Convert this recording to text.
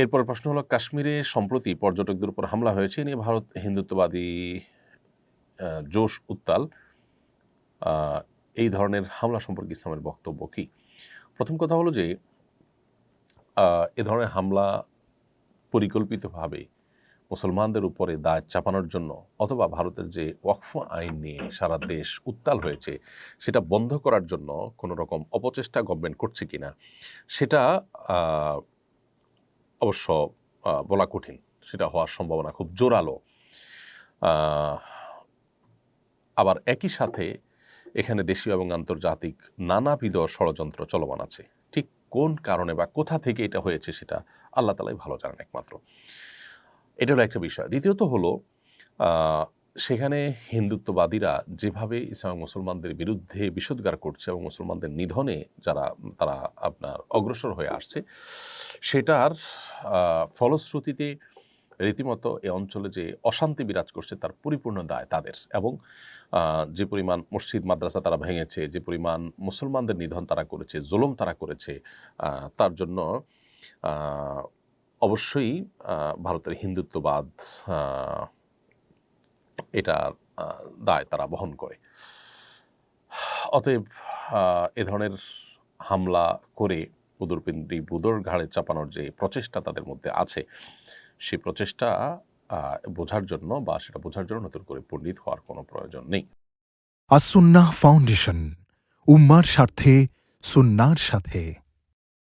এরপর প্রশ্ন হলো কাশ্মীরে সম্প্রতি পর্যটকদের উপর হামলা হয়েছে নিয়ে ভারত হিন্দুত্ববাদী জোশ উত্তাল। এই ধরনের হামলা সম্পর্কে ইসলামের বক্তব্য কি? প্রথম কথা হলো যে এ ধরনের হামলা পরিকল্পিতভাবে মুসলমানদের উপরে দায় চাপানোর জন্য অথবা ভারতের যে ওয়াকফ আইন নিয়ে সারা দেশ উত্তাল হয়েছে সেটা বন্ধ করার জন্য কোনো রকম অপচেষ্টা গভর্নমেন্ট করছে কিনা সেটা আহ, অবশ্য বলা কঠিন। সেটা হওয়ার সম্ভাবনা খুব জোরালো। আবার একই সাথে এখানে দেশীয় এবং আন্তর্জাতিক নানাবিধ ষড়যন্ত্র চলমান আছে। ঠিক কোন কারণে বা কোথা থেকে এটা হয়েছে সেটা আল্লাহ তালাই ভালো জানেন একমাত্র। এটা হলো একটা বিষয়। দ্বিতীয়ত হলো সেখানে হিন্দুত্ববাদীরা যেভাবে ইসলাম মুসলমানদের বিরুদ্ধে বিষোদ্গার করছে এবং মুসলমানদের নিধনে যারা, তারা আপনার অগ্রসর হয়ে আসছে, সেটার ফলশ্রুতিতে রীতিমতো এ অঞ্চলে যে অশান্তি বিরাজ করছে, তার পরিপূর্ণ দায় তাদের এবং যে পরিমাণ মসজিদ, মাদ্রাসা তারা ভেঙেছে, যে পরিমাণ মুসলমানদের নিধন তারা করেছে, জুলুম তারা করেছে তার জন্য অবশ্যই ভারতের হিন্দুত্ববাদ এটার দায় তারা বহন করে। অতএব এ ধরনের হামলা করে উদরপিণ্ডি বুদর ঘাড়ে চাপানোর যে প্রচেষ্টা তাদের মধ্যে আছে সেই প্রচেষ্টা বোঝার জন্য বা সেটা বোঝার জন্য নতুন করে পণ্ডিত হওয়ার কোনো প্রয়োজন নেই। আসুন্না ফাউন্ডেশন, উম্মার স্বার্থে, সুন্নার সাথে।